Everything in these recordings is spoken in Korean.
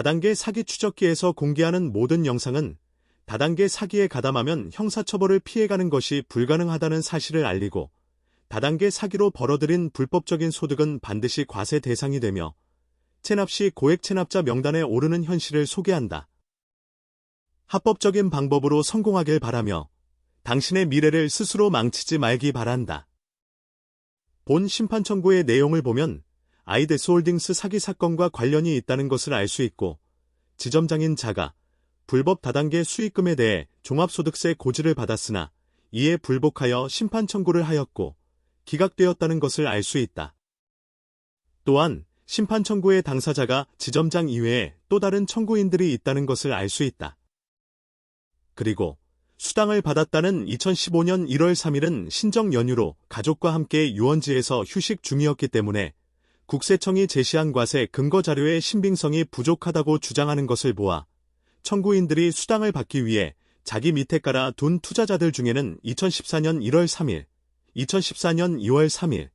다단계 사기 추적기에서 공개하는 모든 영상은 다단계 사기에 가담하면 형사처벌을 피해가는 것이 불가능하다는 사실을 알리고 다단계 사기로 벌어들인 불법적인 소득은 반드시 과세 대상이 되며 체납 시 고액 체납자 명단에 오르는 현실을 소개한다. 합법적인 방법으로 성공하길 바라며 당신의 미래를 스스로 망치지 말기 바란다. 본 심판 청구의 내용을 보면 아이데스 홀딩스 사기 사건과 관련이 있다는 것을 알 수 있고 지점장인 자가 불법 다단계 수익금에 대해 종합소득세 고지를 받았으나 이에 불복하여 심판 청구를 하였고 기각되었다는 것을 알 수 있다. 또한 심판 청구의 당사자가 지점장 이외에 또 다른 청구인들이 있다는 것을 알 수 있다. 그리고 수당을 받았다는 2015년 1월 3일은 신정 연휴로 가족과 함께 유원지에서 휴식 중이었기 때문에 국세청이 제시한 과세 근거 자료의 신빙성이 부족하다고 주장하는 것을 보아 청구인들이 수당을 받기 위해 자기 밑에 깔아 둔 투자자들 중에는 2014년 1월 3일, 2014년 2월 3일,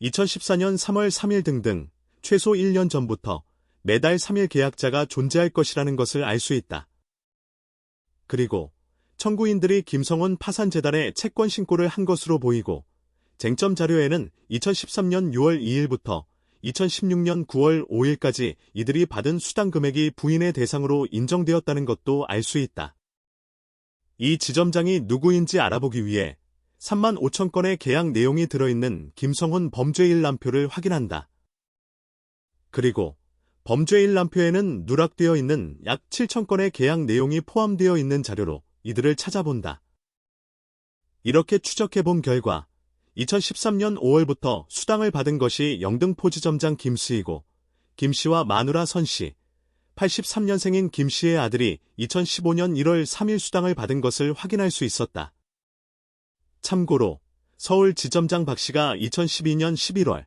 2014년 3월 3일 등등 최소 1년 전부터 매달 3일 계약자가 존재할 것이라는 것을 알 수 있다. 그리고 청구인들이 김성원 파산재단에 채권 신고를 한 것으로 보이고 쟁점 자료에는 2013년 6월 2일부터 2016년 9월 5일까지 이들이 받은 수당 금액이 부인의 대상으로 인정되었다는 것도 알 수 있다. 이 지점장이 누구인지 알아보기 위해 3만 5천 건의 계약 내용이 들어있는 김성훈 범죄일람표를 확인한다. 그리고 범죄일람표에는 누락되어 있는 약 7천 건의 계약 내용이 포함되어 있는 자료로 이들을 찾아본다. 이렇게 추적해본 결과 2013년 5월부터 수당을 받은 것이 영등포지점장 김씨이고 김씨와 마누라 선씨, 83년생인 김씨의 아들이 2015년 1월 3일 수당을 받은 것을 확인할 수 있었다. 참고로 서울지점장 박씨가 2012년 11월,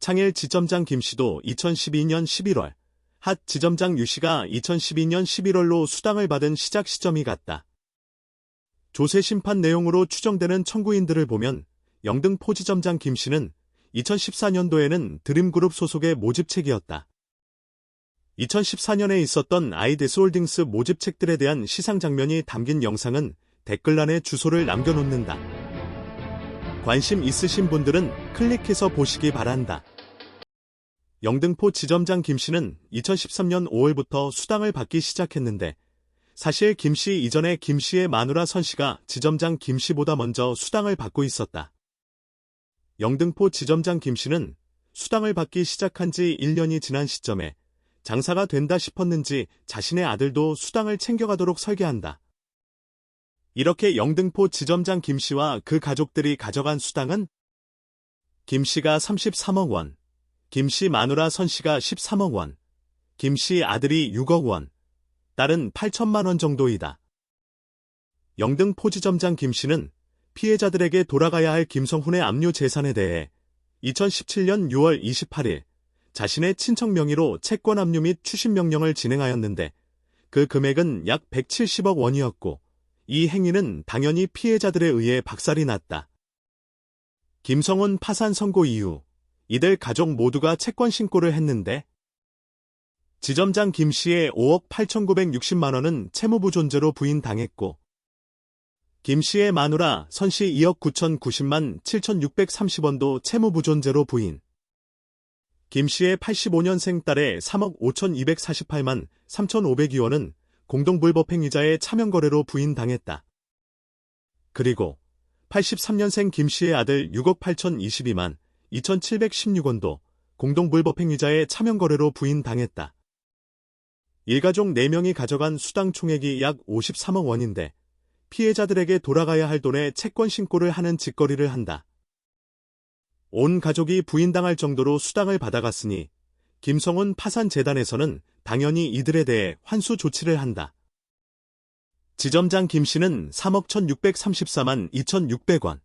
창일지점장 김씨도 2012년 11월, 핫 지점장 유씨가 2012년 11월로 수당을 받은 시작 시점이 같다. 조세 심판 내용으로 추정되는 청구인들을 보면 영등 포지점장 김 씨는 2014년도에는 드림그룹 소속의 모집책이었다. 2014년에 있었던 아이데스 홀딩스 모집책들에 대한 시상 장면이 담긴 영상은 댓글란에 주소를 남겨놓는다. 관심 있으신 분들은 클릭해서 보시기 바란다. 영등포 지점장 김씨는 2013년 5월부터 수당을 받기 시작했는데 사실 김씨 이전에 김씨의 마누라 선씨가 지점장 김씨보다 먼저 수당을 받고 있었다. 영등포 지점장 김씨는 수당을 받기 시작한 지 1년이 지난 시점에 장사가 된다 싶었는지 자신의 아들도 수당을 챙겨가도록 설계한다. 이렇게 영등포 지점장 김씨와 그 가족들이 가져간 수당은 김씨가 33억 원, 김씨 마누라 선씨가 13억 원, 김씨 아들이 6억 원, 딸은 8천만 원 정도이다. 영등 포 지점장 김씨는 피해자들에게 돌아가야 할 김성훈의 압류 재산에 대해 2017년 6월 28일 자신의 친척 명의로 채권 압류 및 추심 명령을 진행하였는데 그 금액은 약 170억 원이었고 이 행위는 당연히 피해자들에 의해 박살이 났다. 김성훈 파산 선고 이후 이들 가족 모두가 채권 신고를 했는데 지점장 김 씨의 5억 8,960만 원은 채무부 존재로 부인당했고 김 씨의 마누라 선씨 2억 9,090만 7,630원도 채무부 존재로 부인 김 씨의 85년생 딸의 3억 5,248만 3,502원은 공동불법행위자의 차명거래로 부인당했다. 그리고 83년생 김 씨의 아들 6억 8,022만 2,716원도 공동불법행위자의 차명거래로 부인당했다. 일가족 4명이 가져간 수당 총액이 약 53억 원인데 피해자들에게 돌아가야 할 돈에 채권 신고를 하는 짓거리를 한다. 온 가족이 부인당할 정도로 수당을 받아갔으니 김성훈 파산재단에서는 당연히 이들에 대해 환수 조치를 한다. 지점장 김 씨는 3억 1634만 2600원,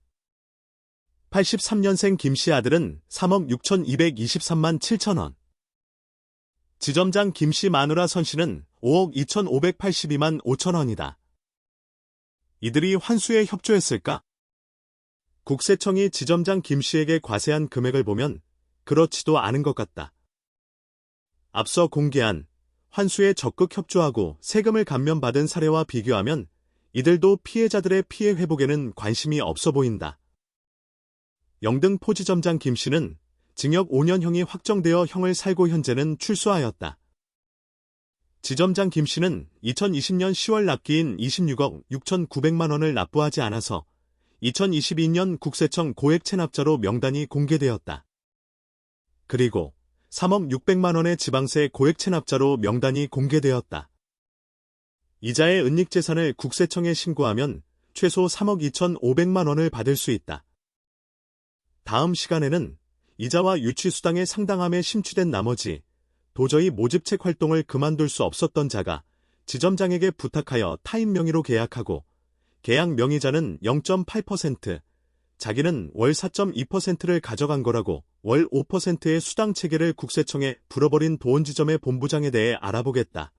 83년생 김 씨 아들은 3억 6,223만 7천원. 지점장 김 씨 마누라 선 씨는 5억 2,582만 5천원이다. 이들이 환수에 협조했을까? 국세청이 지점장 김 씨에게 과세한 금액을 보면 그렇지도 않은 것 같다. 앞서 공개한 환수에 적극 협조하고 세금을 감면받은 사례와 비교하면 이들도 피해자들의 피해 회복에는 관심이 없어 보인다. 영등 포지점장 김 씨는 징역 5년형이 확정되어 형을 살고 현재는 출소하였다. 지점장 김 씨는 2020년 10월 납기인 26억 6,900만 원을 납부하지 않아서 2022년 국세청 고액 체납자로 명단이 공개되었다. 그리고 3억 600만 원의 지방세 고액 체납자로 명단이 공개되었다. 이자의 은닉 재산을 국세청에 신고하면 최소 3억 2,500만 원을 받을 수 있다. 다음 시간에는 이자와 유치수당의 상당함에 심취된 나머지 도저히 모집책 활동을 그만둘 수 없었던 자가 지점장에게 부탁하여 타인 명의로 계약하고 계약 명의자는 0.8%, 자기는 월 4.2%를 가져간 거라고 월 5%의 수당 체계를 국세청에 불어버린 도원지점의 본부장에 대해 알아보겠다.